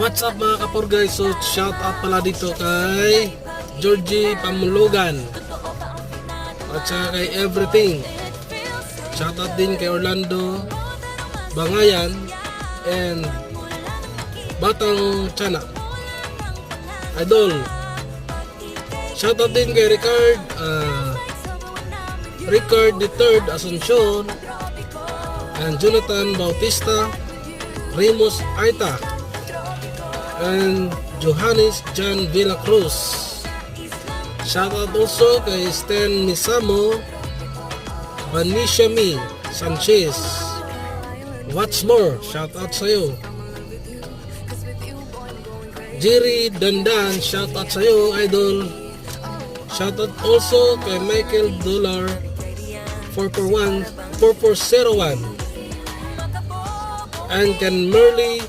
What's up mga kapor guys? So shout out pala dito kay Georgie Pamulugan at saka kay Everything. Shout out din kay Orlando Bangayan and Batang Chana. Idol. Shout out din kay Ricard ah, Ricard III Asuncion and Jonathan Bautista Remus Aita and Johannes John Villacruz. Shout out also kay Stan Misamo, Vanisha Mi Sanchez. What's more? Shout out sa'yo. Jerry Dandan, shout out sa'yo, idol. Shout out also kay Michael Dollar 441 4401 and can Merly